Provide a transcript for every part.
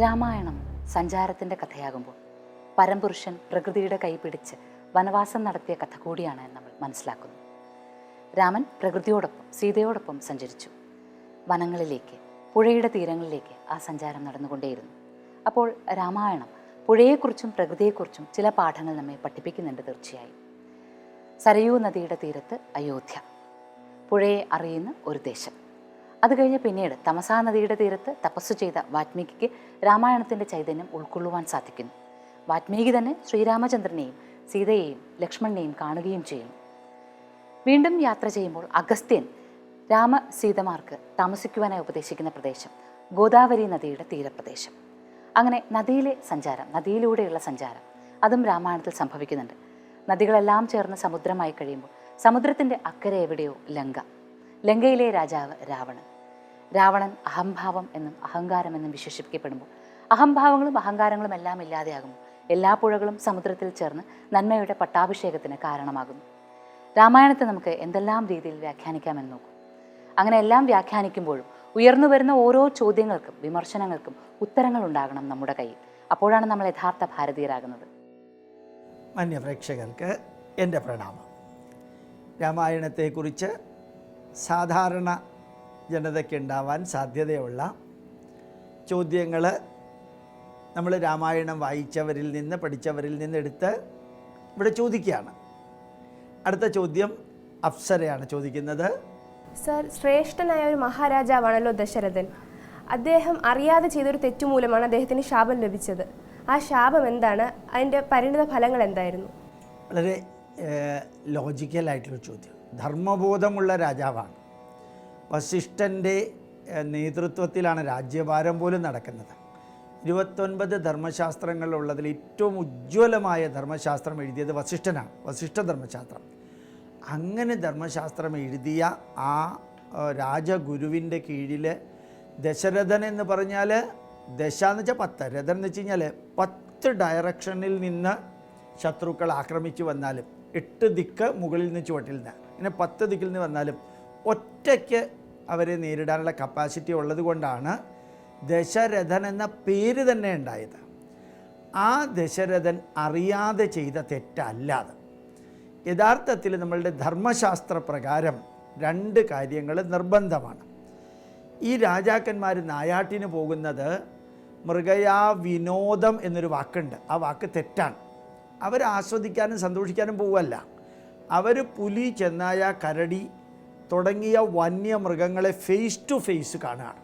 രാമായണം സഞ്ചാരത്തിന്റെ കഥയാകുമ്പോൾ പരംപുരുഷൻ പ്രകൃതിയുടെ കൈപിടിച്ച് വനവാസം നടത്തിയ കഥ കൂടിയാണ് നമ്മൾ മനസ്സിലാക്കുന്നത് രാമൻ പ്രകൃതിയോടൊപ്പം സീതയോടൊപ്പം സഞ്ചരിച്ചു. വനങ്ങളിലേക്ക് പുഴയുടെ തീരങ്ങളിലേക്ക് ആ സഞ്ചാരം നടന്നുകൊണ്ടേയിരുന്നു. അപ്പോൾ രാമായണം പുഴയെക്കുറിച്ചും പ്രകൃതിയെക്കുറിച്ചും ചില പാഠങ്ങൾ നമ്മെ പഠിപ്പിക്കുന്നുണ്ട് തീർച്ചയായും. സരയൂ നദിയുടെ തീരത്ത് അയോധ്യ. പുഴയെ അറിയുന്ന ഒരു ദേശം. അത് കഴിഞ്ഞ് പിന്നീട് തമസാ നദിയുടെ തീരത്ത് തപസ്സു ചെയ്ത വാത്മീകിക്ക് രാമായണത്തിന്റെ ചൈതന്യം ഉൾക്കൊള്ളുവാൻ സാധിക്കുന്നു. വാത്മീകി തന്നെ ശ്രീരാമചന്ദ്രനെയും സീതയെയും ലക്ഷ്മണനെയും കാണുകയും ചെയ്യുന്നു. വീണ്ടും യാത്ര ചെയ്യുമ്പോൾ അഗസ്ത്യൻ രാമ സീതമാർക്ക് താമസിക്കുവാനായി ഉപദേശിക്കുന്ന പ്രദേശം ഗോദാവരി നദിയുടെ തീരപ്രദേശം. അങ്ങനെ നദിയിലെ സഞ്ചാരം നദിയിലൂടെയുള്ള സഞ്ചാരം അതും രാമായണത്തിൽ സംഭവിക്കുന്നുണ്ട്. നദികളെല്ലാം ചേർന്ന് സമുദ്രമായി കഴിയുമ്പോൾ സമുദ്രത്തിന്റെ അക്കരെ എവിടെയോ ലങ്ക. ലങ്കയിലെ രാജാവ് രാവണൻ. രാവണൻ അഹംഭാവം എന്നും അഹങ്കാരം എന്നും വിശേഷിപ്പിക്കപ്പെടുമ്പോൾ അഹംഭാവങ്ങളും അഹങ്കാരങ്ങളും എല്ലാം ഇല്ലാതെയാകുന്നു. എല്ലാ പുഴകളും സമുദ്രത്തിൽ ചേർന്ന് നന്മയുടെ പട്ടാഭിഷേകത്തിന് കാരണമാകുന്നു. രാമായണത്തെ നമുക്ക് എന്തെല്ലാം രീതിയിൽ വ്യാഖ്യാനിക്കാമെന്ന് നോക്കും. അങ്ങനെ എല്ലാം വ്യാഖ്യാനിക്കുമ്പോഴും ഉയർന്നു വരുന്ന ഓരോ ചോദ്യങ്ങൾക്കും വിമർശനങ്ങൾക്കും ഉത്തരങ്ങൾ ഉണ്ടാകണം നമ്മുടെ കയ്യിൽ. അപ്പോഴാണ് നമ്മൾ യഥാർത്ഥ ഭാരതീയരാകുന്നത്. മാന്യപ്രേക്ഷകർക്ക് എന്റെ പ്രണാമം. രാമായണത്തെക്കുറിച്ച് സാധാരണ ജനതയ്ക്കുണ്ടാവാൻ സാധ്യതയുള്ള ചോദ്യങ്ങൾ നമ്മൾ രാമായണം വായിച്ചവരിൽ നിന്ന് പഠിച്ചവരിൽ നിന്ന് എടുത്ത് ഇവിടെ ചോദിക്കുകയാണ്. അടുത്ത ചോദ്യം അപ്സരയാണ് ചോദിക്കുന്നത്. സർ ശ്രേഷ്ഠനായ ഒരു മഹാരാജാവാണല്ലോ ദശരഥൻ. അദ്ദേഹം അറിയാതെ ചെയ്തൊരു തെറ്റുമൂലമാണ് അദ്ദേഹത്തിന് ശാപം ലഭിച്ചത്. ആ ശാപം എന്താണ്? അതിന്റെ പരിണിത ഫലങ്ങൾ എന്തായിരുന്നു? വളരെ ലോജിക്കലായിട്ടുള്ള ചോദ്യം. ധർമ്മബോധമുള്ള രാജാവാണ്. വസിഷ്ഠന്റെ നേതൃത്വത്തിലാണ് രാജ്യഭാരം പോലും നടക്കുന്നത്. ഇരുപത്തൊൻപത് ധർമ്മശാസ്ത്രങ്ങളുള്ളതിൽ ഏറ്റവും ഉജ്ജ്വലമായ ധർമ്മശാസ്ത്രം എഴുതിയത് വസിഷ്ഠനാണ് വസിഷ്ഠ ധർമ്മശാസ്ത്രം. അങ്ങനെ ധർമ്മശാസ്ത്രം എഴുതിയ ആ രാജഗുരുവിന്റെ കീഴിൽ ദശരഥൻ എന്ന് പറഞ്ഞാൽ ദശ എന്ന് വെച്ചാൽ പത്ത് രഥൻ എന്ന് വെച്ച് കഴിഞ്ഞാൽ പത്ത് ഡയറക്ഷനിൽ നിന്ന് ശത്രുക്കൾ ആക്രമിച്ചു വന്നാലും എട്ട് ദിക്ക് മുകളിൽ നിന്ന് ചുവട്ടിൽ നിന്ന് ഇങ്ങനെ പത്ത് ദിക്കിൽ നിന്ന് വന്നാലും ഒറ്റയ്ക്ക് അവരെ നേരിടാനുള്ള കപ്പാസിറ്റി ഉള്ളത് കൊണ്ടാണ് ദശരഥൻ എന്ന പേര് തന്നെ ഉണ്ടായത്. ആ ദശരഥൻ അറിയാതെ ചെയ്ത തെറ്റല്ലാതെ യഥാർത്ഥത്തിൽ നമ്മളുടെ ധർമ്മശാസ്ത്ര പ്രകാരം രണ്ട് കാര്യങ്ങൾ നിർബന്ധമാണ്. ഈ രാജാക്കന്മാർ നായാട്ടിന് പോകുന്നത് മൃഗയാ വിനോദം എന്നൊരു വാക്കുണ്ട്. ആ വാക്ക് തെറ്റാണ്. അവർ ആസ്വദിക്കാനും സന്തോഷിക്കാനും പോവല്ല അവർ പുലി ചെന്നായ കരടി തുടങ്ങിയ വന്യമൃഗങ്ങളെ ഫേസ് ടു ഫേസ് കാണുകയാണ്.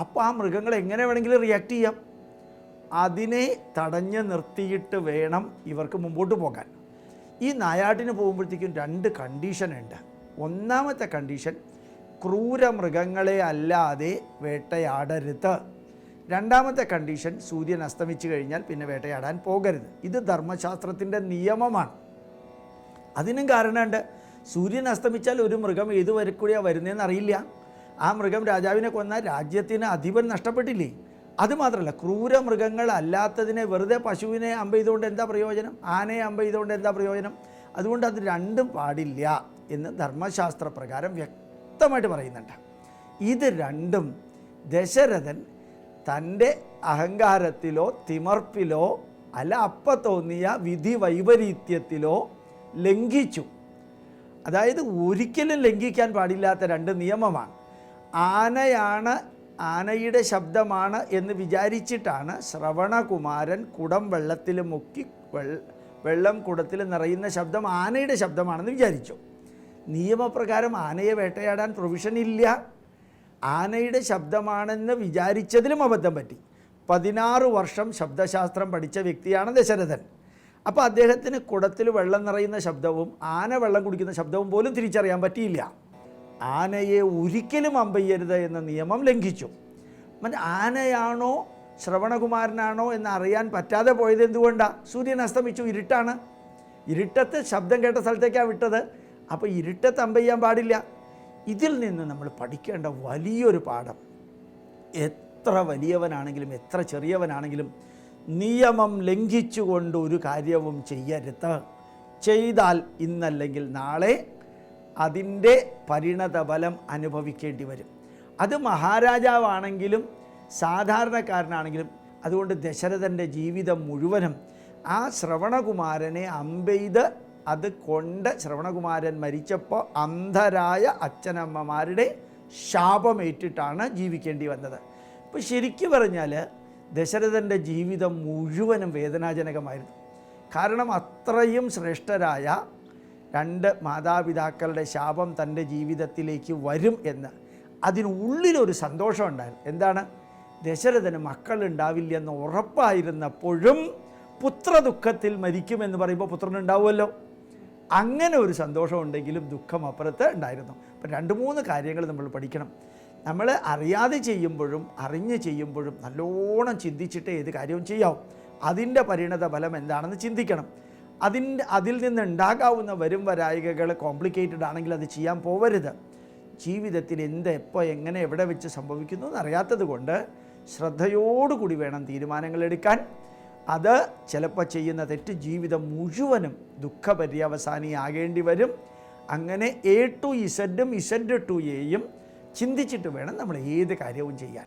അപ്പോൾ ആ മൃഗങ്ങൾ എങ്ങനെ വേണമെങ്കിലും റിയാക്ട് ചെയ്യാം. അതിനെ തടഞ്ഞ് നിർത്തിയിട്ട് വേണം ഇവർക്ക് മുമ്പോട്ട് പോകാൻ. ഈ നായാട്ടിന് പോകുമ്പോഴത്തേക്കും രണ്ട് കണ്ടീഷൻ ഉണ്ട്. ഒന്നാമത്തെ കണ്ടീഷൻ ക്രൂരമൃഗങ്ങളെ അല്ലാതെ വേട്ടയാടരുത്. രണ്ടാമത്തെ കണ്ടീഷൻ സൂര്യൻ അസ്തമിച്ചു കഴിഞ്ഞാൽ പിന്നെ വേട്ടയാടാൻ പോകരുത്. ഇത് ധർമ്മശാസ്ത്രത്തിന്റെ നിയമമാണ്. അതിനും കാരണമുണ്ട്. സൂര്യൻ അസ്തമിച്ചാൽ ഒരു മൃഗം ഏത് വരക്കൂടിയാണ് വരുന്നതെന്ന് അറിയില്ല. ആ മൃഗം രാജാവിനെ കൊന്ന രാജ്യത്തിന് അധിപൻ നഷ്ടപ്പെട്ടില്ലേ. അതുമാത്രമല്ല ക്രൂര മൃഗങ്ങൾ അല്ലാത്തതിനെ വെറുതെ പശുവിനെ അമ്പ ചെയ്തുകൊണ്ട് എന്താ പ്രയോജനം? ആനയെ അമ്പ ചെയ്തുകൊണ്ട് എന്താ പ്രയോജനം? അതുകൊണ്ട് അത് രണ്ടും പാടില്ല എന്ന് ധർമ്മശാസ്ത്ര പ്രകാരം വ്യക്തമായിട്ട് പറയുന്നുണ്ട്. ഇത് രണ്ടും ദശരഥൻ തന്റെ അഹങ്കാരത്തിലോ തിമർപ്പിലോ അല്ല അപ്പ തോന്നിയ വിധി വൈപരീത്യത്തിലോ ലംഘിച്ചു. അതായത് ഒരിക്കലും ലംഘിക്കാൻ പാടില്ലാത്ത രണ്ട് നിയമമാണ്. ആനയാണ് ആനയുടെ ശബ്ദമാണ് എന്ന് വിചാരിച്ചിട്ടാണ് ശ്രവണകുമാരൻ കുടം വെള്ളത്തിൽ മുക്കി വെള്ളം കുടത്തിൽ നിറയുന്ന ശബ്ദം ആനയുടെ ശബ്ദമാണെന്ന് വിചാരിച്ചു. നിയമപ്രകാരം ആനയെ വേട്ടയാടാൻ പ്രൊവിഷൻ ഇല്ല. ആനയുടെ ശബ്ദമാണെന്ന് വിചാരിച്ചതിലും അബദ്ധം പറ്റി. പതിനാറ് വർഷം ശബ്ദശാസ്ത്രം പഠിച്ച വ്യക്തിയാണ് ദശരഥൻ. അപ്പോൾ അദ്ദേഹത്തിന് കുടത്തിൽ വെള്ളം നിറയുന്ന ശബ്ദവും ആന വെള്ളം കുടിക്കുന്ന ശബ്ദവും പോലും തിരിച്ചറിയാൻ പറ്റിയില്ല. ആനയെ ഒരിക്കലും അമ്പയ്യരുത് എന്ന നിയമം ലംഘിച്ചു. മറ്റേ ആനയാണോ ശ്രവണകുമാരനാണോ എന്ന് അറിയാൻ പറ്റാതെ പോയത് എന്തുകൊണ്ടാണ് സൂര്യൻ അസ്തമിച്ചു ഇരുട്ടാണ്. ഇരുട്ടത്ത് ശബ്ദം കേട്ട സ്ഥലത്തേക്കാണ് വിട്ടത്. അപ്പോൾ ഇരുട്ടത്ത് അമ്പയ്യാൻ പാടില്ല. ഇതിൽ നിന്ന് നമ്മൾ പഠിക്കേണ്ട വലിയൊരു പാഠം. എത്ര വലിയവനാണെങ്കിലും എത്ര ചെറിയവനാണെങ്കിലും നിയമം ലംഘിച്ചുകൊണ്ട് ഒരു കാര്യവും ചെയ്യരുത്. ചെയ്താൽ ഇന്നല്ലെങ്കിൽ നാളെ അതിന്റെ പരിണത ഫലം അനുഭവിക്കേണ്ടി വരും. അത് മഹാരാജാവാണെങ്കിലും സാധാരണക്കാരനാണെങ്കിലും അതുകൊണ്ട് ദശരഥന്റെ ജീവിതം മുഴുവനും ആ ശ്രവണകുമാരനെ അമ്പെയ്ത് അത് കൊണ്ട് ശ്രവണകുമാരൻ മരിച്ചപ്പോൾ അന്ധരായ അച്ഛനമ്മമാരുടെ ശാപമേറ്റിട്ടാണ് ജീവിക്കേണ്ടി വന്നത്. അപ്പോൾ ശരിക്കു പറഞ്ഞാൽ ദശരഥന്റെ ജീവിതം മുഴുവനും വേദനാജനകമായിരുന്നു. കാരണം അത്രയും ശ്രേഷ്ഠരായ രണ്ട് മാതാപിതാക്കളുടെ ശാപം തന്റെ ജീവിതത്തിലേക്ക് വരും എന്ന്. അതിനുള്ളിലൊരു സന്തോഷം ഉണ്ടായിരുന്നു. എന്താണ്? ദശരഥന് മക്കളുണ്ടാവില്ലെന്ന് ഉറപ്പായിരുന്നപ്പോഴും പുത്രദുഃഖത്തിൽ മരിക്കുമെന്ന് പറയുമ്പോൾ പുത്രനുണ്ടാവുമല്ലോ അങ്ങനെ ഒരു സന്തോഷമുണ്ടെങ്കിലും ദുഃഖം അപ്പുറത്ത് ഉണ്ടായിരുന്നു. അപ്പം രണ്ട് മൂന്ന് കാര്യങ്ങൾ നമ്മൾ പഠിക്കണം. നമ്മൾ അറിയാതെ ചെയ്യുമ്പോഴും അറിഞ്ഞ് ചെയ്യുമ്പോഴും നല്ലോണം ചിന്തിച്ചിട്ട് ഏത് കാര്യവും ചെയ്യാവും. അതിന്റെ പരിണത ഫലം എന്താണെന്ന് ചിന്തിക്കണം. അതിന്റെ അതിൽ നിന്ന് ഉണ്ടാകാവുന്ന വരും വരായികകൾ കോംപ്ലിക്കേറ്റഡ് ആണെങ്കിൽ അത് ചെയ്യാൻ പോവരുത്. ജീവിതത്തിൽ എന്ത് എപ്പോൾ എങ്ങനെ എവിടെ വെച്ച് സംഭവിക്കുന്നു എന്നറിയാത്തത് കൊണ്ട് ശ്രദ്ധയോടുകൂടി വേണം തീരുമാനങ്ങൾ എടുക്കാൻ. അത് ചിലപ്പോൾ ചെയ്യുന്ന തെറ്റ് ജീവിതം മുഴുവനും ദുഃഖപര്യവസാനിയാകേണ്ടി വരും. അങ്ങനെ എ ടു ഇസഡും ഇസഡ് ടു എയും ചിന്തിച്ചിട്ട് വേണം നമ്മൾ ഏത് കാര്യവും ചെയ്യാൻ.